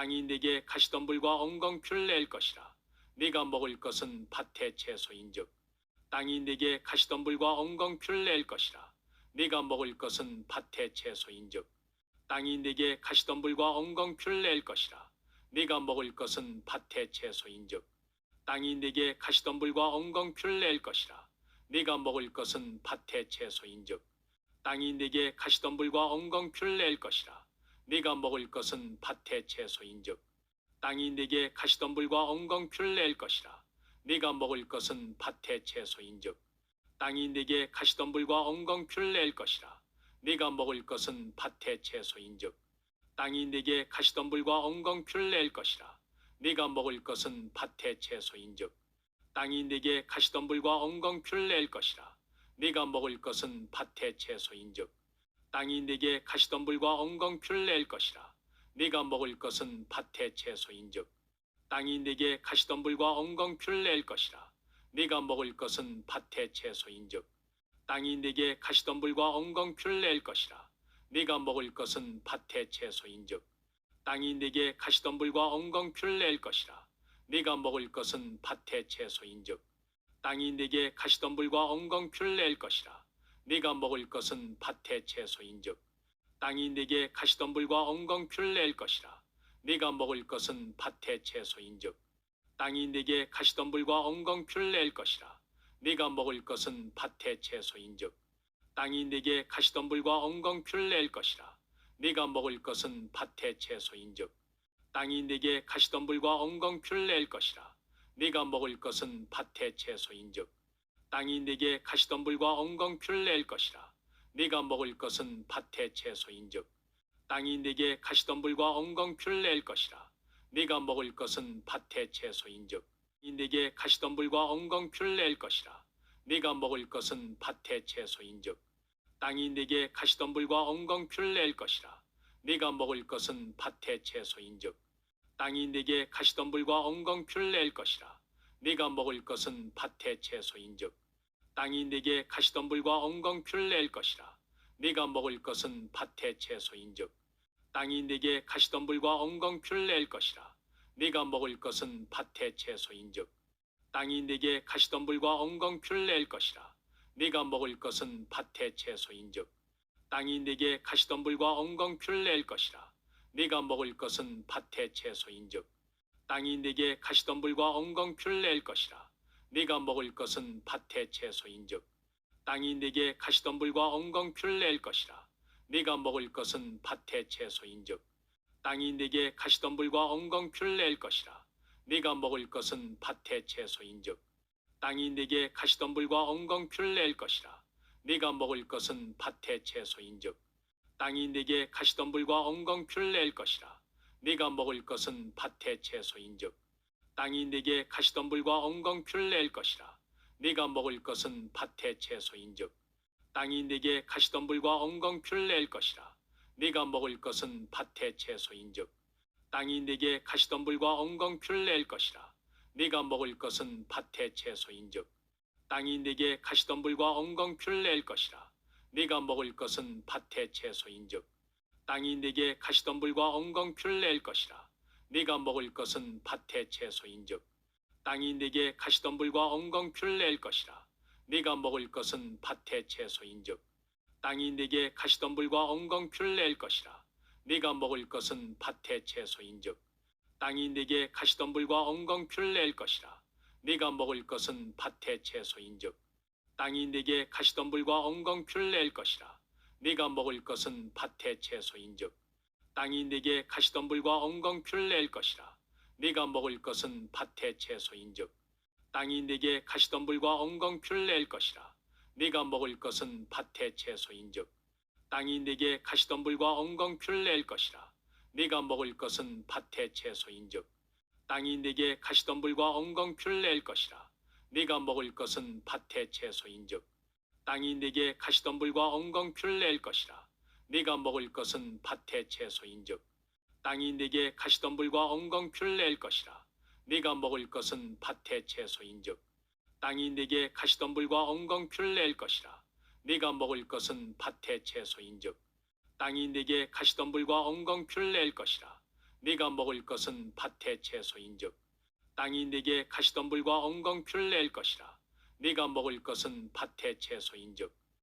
땅이 내게 가시덤불과 엉겅퀴를 낼 것이라. 네가 먹을 것은 밭의 채소인즉 땅이 내게 가시덤불과 엉겅퀴를 낼 것이라. 네가 먹을 것은 밭의 채소인즉 땅이 내게 가시덤불과 엉겅퀴를 낼 것이라. 네가 먹을 것은 밭의 채소인즉 땅이 내게 가시덤불과 엉겅퀴를 낼 것이라. 네가 먹을 것은 밭의 채소인즉 땅이 내게 가시덤불과 엉겅퀴를 낼 것이라. 네가 먹을 것은 밭의 채소인즉 땅이 내게 가시덤불과 엉겅퀴를 낼 것이라. 네가 먹을 것은 밭의 채소인즉 땅이 내게 가시덤불과 엉겅퀴를 낼 것이라. 네가 먹을 것은 밭의 채소인즉 땅이 내게 가시덤불과 엉겅퀴를 낼 것이라. 네가 먹을 것은 밭의 채소인즉 땅이 내게 가시덤불과 엉겅퀴를 낼 것이라. 네가 먹을 것은 밭의 채소인즉 땅이 내게 가시덤불과 엉겅퀴를 낼 것이라. 네가 먹을 것은 밭의 채소인즉 땅이 내게 가시덤불과 엉겅퀴를 낼 것이라. 네가 먹을 것은 밭의 채소인즉 땅이 내게 가시덤불과 엉겅퀴를 낼 것이라. 네가 먹을 것은 밭의 채소인즉 땅이 내게 가시덤불과 엉겅퀴를 낼 것이라. 네가 먹을 것은 밭의 채소인즉 땅이 내게 가시덤불과 엉겅퀴를 낼 것이라. 네가 먹을 것은 밭의 채소인즉 땅이 내게 가시덤불과 엉겅퀴를 낼 것이라. 네가 먹을 것은 밭의 채소인즉 땅이 내게 가시덤불과 엉겅퀴를 낼 것이라. 네가 먹을 것은 밭의 채소인즉 땅이 내게 가시덤불과 엉겅퀴를 낼 것이라. 네가 먹을 것은 밭의 채소인즉 땅이 내게 가시덤불과 엉겅퀴를 낼 것이라. 네가 먹을 것은 밭의 채소인즉 땅이 내게 가시덤불과 엉겅퀴를 낼 것이라. 네가 먹을 것은 밭의 채소인즉 땅이 내게 가시덤불과 엉겅퀴를 낼 것이라. 네가 먹을 것은 밭의 채소인즉 이 내게 가시덤불과 엉겅퀴를 낼 것이라. 네가 먹을 것은 밭의 채소인즉 땅이 내게 가시덤불과 엉겅퀴를 낼 것이라. 네가 먹을 것은 밭의 채소인즉 땅이 내게 가시덤불과 엉겅퀴를 낼 것이라. 네가 먹을 것은 밭의 채소인즉 땅이 내게 가시덤불과 엉겅퀴를 낼 것이라. 네가 먹을 것은 밭의 채소인즉 땅이 내게 가시덤불과 엉겅퀴를 낼 것이라. 네가 먹을 것은 밭의 채소인즉 땅이 내게 가시덤불과 엉겅퀴를 낼 것이라. 네가 먹을 것은 밭의 채소인즉 땅이 내게 가시덤불과 엉겅퀴를 낼 것이라. 네가 먹을 것은 밭의 채소인즉 땅이 내게 가시덤불과 엉겅퀴를 낼 것이라. 네가 먹을 것은 밭의 채소인즉 땅이 내게 가시덤불과 엉겅퀴를 낼 것이라. 네가 먹을 것은 밭의 채소인즉 땅이 내게 가시덤불과 엉겅퀴를 낼 것이라. 네가 먹을 것은 밭의 채소인즉 땅이 내게 가시덤불과 엉겅퀴를 낼 것이라. 네가 먹을 것은 밭의 채소인즉 땅이 내게 가시덤불과 엉겅퀴를 낼 것이라. 네가 먹을 것은 밭의 채소인즉 땅이 내게 가시덤불과 엉겅퀴를 낼 것이라. 네가 먹을 것은 밭의 채소인즉 땅이 내게 가시덤불과 엉겅퀴를 낼 것이라. 네가 먹을 것은 밭의 채소인즉 땅이 내게 가시덤불과 엉겅퀴를 낼 것이라. 네가 먹을 것은 밭의 채소인즉 땅이 내게 가시덤불과 엉겅퀴를 낼 것이라. 네가 먹을 것은 밭의 채소인즉 땅이 내게 가시덤불과 엉겅퀴를 낼 것이라. 네가 먹을 것은 밭의 채소인즉 땅이 내게 가시덤불과 엉겅퀴를 낼 것이라. 네가 먹을 것은 밭의 채소인즉 땅이 내게 가시덤불과 엉겅퀴를 낼 것이라. 네가 먹을 것은 밭의 채소인즉 땅이 내게 가시덤불과 엉겅퀴를 낼 것이라. 네가 먹을 것은 밭의 채소인즉 땅이 내게 가시덤불과 엉겅퀴를 낼 것이라. 네가 먹을 것은 밭의 채소인즉 땅이 내게 가시덤불과 엉겅퀴를 낼 것이라. 네가 먹을 것은 밭의 채소인즉 땅이 내게 가시덤불과 엉겅퀴를 낼 것이라. 네가 먹을 것은 밭의 채소인즉 땅이 내게 가시덤불과 엉겅퀴를 낼 것이라. 네가 먹을 것은 밭의 채소인즉 땅이 내게 가시덤불과 엉겅퀴를 낼 것이라. 네가 먹을 것은 밭의 채소인즉 땅이 내게 가시덤불과 엉겅퀴를 낼 것이라. 네가 먹을 것은 밭의 채소인즉 땅이 내게 가시덤불과 엉겅퀴를 낼 것이라. 네가 먹을 것은 밭의 채소인즉 땅이 내게 가시덤불과 엉겅퀴를 낼 것이라. 네가 먹을 것은 밭의 채소인즉 땅이 내게 가시덤불과 엉겅퀴를 낼 것이라. 네가 먹을 것은 밭의 채소인즉 땅이 네게 가시덤불과 엉겅퀴를 낼 것이라 네가 먹을 것은 밭의 채소인즉